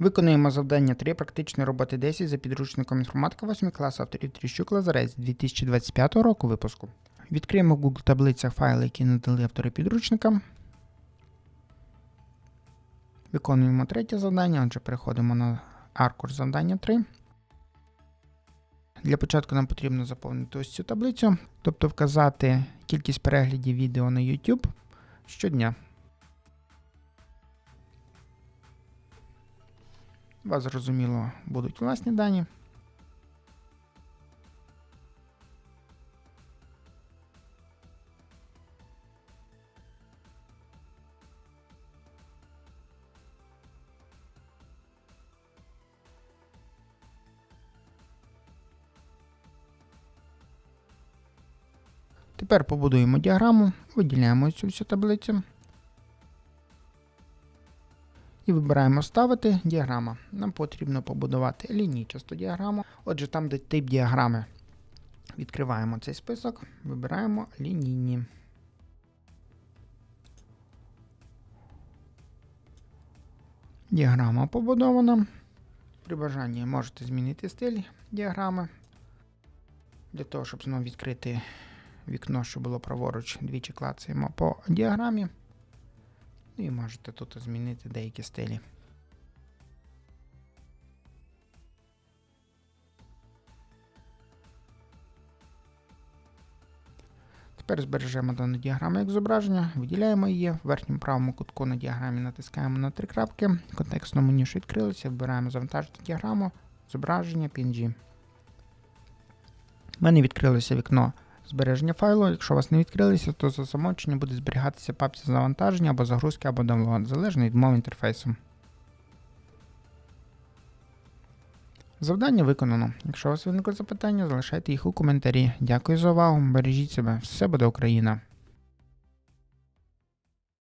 Виконуємо завдання 3 практичної роботи 10 за підручником інформатика 8 класу авторів Тріщук Лазарець 2025 року випуску. Відкриємо в Google таблицях файли, які надали автори підручника. Виконуємо третє завдання, отже, переходимо на аркуш завдання 3. Для початку нам потрібно заповнити ось цю таблицю, тобто вказати кількість переглядів відео на YouTube щодня. У вас, зрозуміло, будуть власні дані. Тепер побудуємо діаграму, виділяємо цю всю таблицю. І вибираємо Ставити діаграма. Нам потрібно побудувати лінійчасту діаграму. Отже, там, де тип діаграми, відкриваємо цей список, вибираємо лінійні. Діаграма побудована. При бажанні можете змінити стиль діаграми. Для того, щоб знову відкрити вікно, що було праворуч, двічі клацаємо по діаграмі. Ну і можете тут змінити деякі стилі. Тепер збережемо дану діаграму як зображення, виділяємо її. В верхньому правому кутку на діаграмі натискаємо на три крапки. В контекстному меню, що відкрилося, вибираємо завантажити діаграму, зображення PNG. У мене відкрилося вікно збереження файлу. Якщо у вас не відкрилися, то за замовчення буде зберігатися папці завантаження або загрузки, або download, залежно від мови інтерфейсу. Завдання виконано. Якщо у вас виникли запитання, залишайте їх у коментарі. Дякую за увагу. Бережіть себе. Все буде Україна!